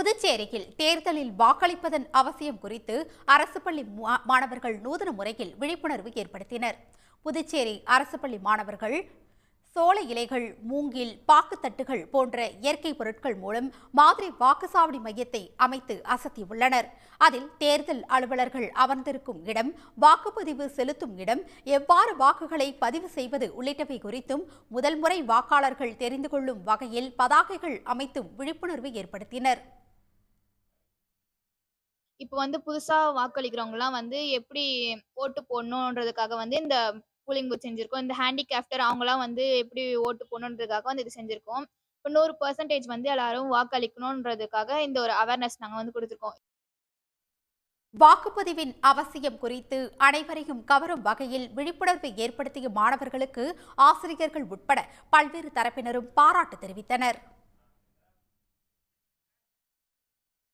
புதுச்சேரியில் தேர்தலில் வாக்களிப்பதன் அவசியம் குறித்து அரசு பள்ளி மா- மாணவர்கள் நூதன முறையில் விழிப்புணர்வு ஏற்படுத்தினர். புதுச்சேரி அரசு பள்ளி மாணவர்கள் சோள இலைகள் மூங்கில் பாக்குத்தட்டுகள் போன்ற இயற்கை பொருட்கள் மூலம் மாதிரி வாக்குச்சாவடி மையத்தை அமைத்து அசத்தியுள்ளனர். அதில் தேர்தல் அலுவலர்கள் அமர்ந்திருக்கும் இடம் வாக்குப்பதிவு செலுத்தும் இடம் எவ்வாறு வாக்குகளை பதிவு செய்வது உள்ளிட்டவை குறித்தும் முதல் முறை வாக்காளர்கள் தெரிந்து கொள்ளும் வகையில் பதாகைகள் அமைத்தும் விழிப்புணர்வு ஏற்படுத்தினர். இப்போ வந்து புதுசா வாக்களிக்கிறவங்கலாம் வந்து எப்படி ஓட்டு போடணுன்றதுக்காக வந்து இந்த போலிங் பூத் செஞ்சிருக்கோம். இந்த ஹேண்டிகேப்டர் அவங்கலாம் வந்து எப்படி ஓட்டு போடணுன்றதுக்காக வந்து இது செஞ்சிருக்கோம். இப்போ நூறு பர்சன்டேஜ் வந்து எல்லாரும் வாக்களிக்கணுன்றதுக்காக இந்த ஒரு அவேர்னஸ் நாங்கள் வந்து கொடுத்துருக்கோம். வாக்குப்பதிவின் அவசியம் குறித்து அனைவரையும் கவரும் வகையில் விழிப்புணர்வு ஏற்படுத்திய மாணவர்களுக்கு ஆசிரியர்கள் உட்பட பல்வேறு தரப்பினரும் பாராட்டு தெரிவித்தனர்.